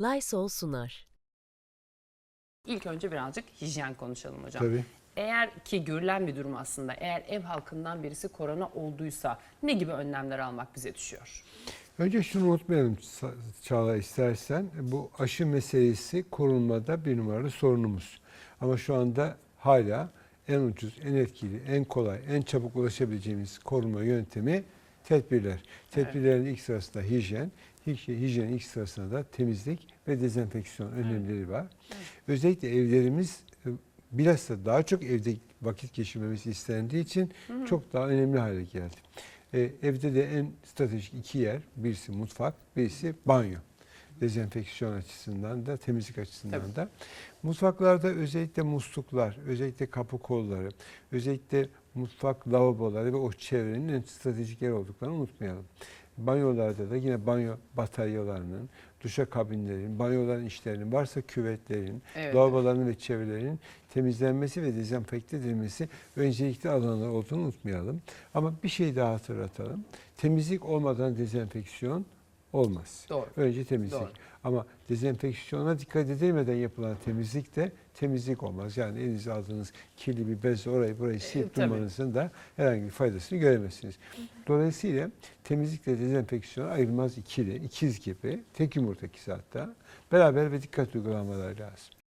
Lysol sunar. İlk önce birazcık hijyen konuşalım hocam. Tabii. Eğer ki görülen bir durum aslında eğer ev halkından birisi korona olduysa ne gibi önlemler almak bize düşüyor? Önce şunu unutmayalım Çağla istersen. Bu aşı meselesi korunmada bir numaralı sorunumuz. Ama şu anda hala en ucuz, en etkili, en kolay, en çabuk ulaşabileceğimiz korunma yöntemi tedbirler. Tedbirlerin ilk sırasında hijyen, hij- hijyenin ilk sırasında da temizlik ve dezenfeksiyon önemleri var. Özellikle evlerimiz e, bilhassa daha çok evde vakit geçirmemiz istendiği için çok daha önemli hale geldi. E, evde de en stratejik iki yer, birisi mutfak, birisi banyo. Dezenfeksiyon açısından da, temizlik açısından Tabii. da. Mutfaklarda özellikle musluklar, özellikle kapı kolları, özellikle mutfak lavaboları ve o çevrenin en stratejik yer olduklarını unutmayalım. Banyolarda da yine banyo bataryalarının, duşa kabinlerin, banyoların işlerinin, varsa küvetlerin, Evet. lavaboların ve çevrelerinin temizlenmesi ve dezenfekte edilmesi öncelikli alanlar olduğunu unutmayalım. Ama bir şey daha hatırlatalım. Temizlik olmadan dezenfeksiyon olmaz. Doğru. Önce temizlik. Doğru. Ama dezenfeksiyona dikkat edilmeden yapılan temizlik de temizlik olmaz. Yani elinize aldığınız kirli bir bezle orayı burayı silip E, durmanızın da herhangi bir faydasını göremezsiniz. Dolayısıyla temizlikle dezenfeksiyon ayrılmaz ikili, ikiz gibi, tek yumurta ikisi hatta beraber ve dikkat uygulamaları lazım.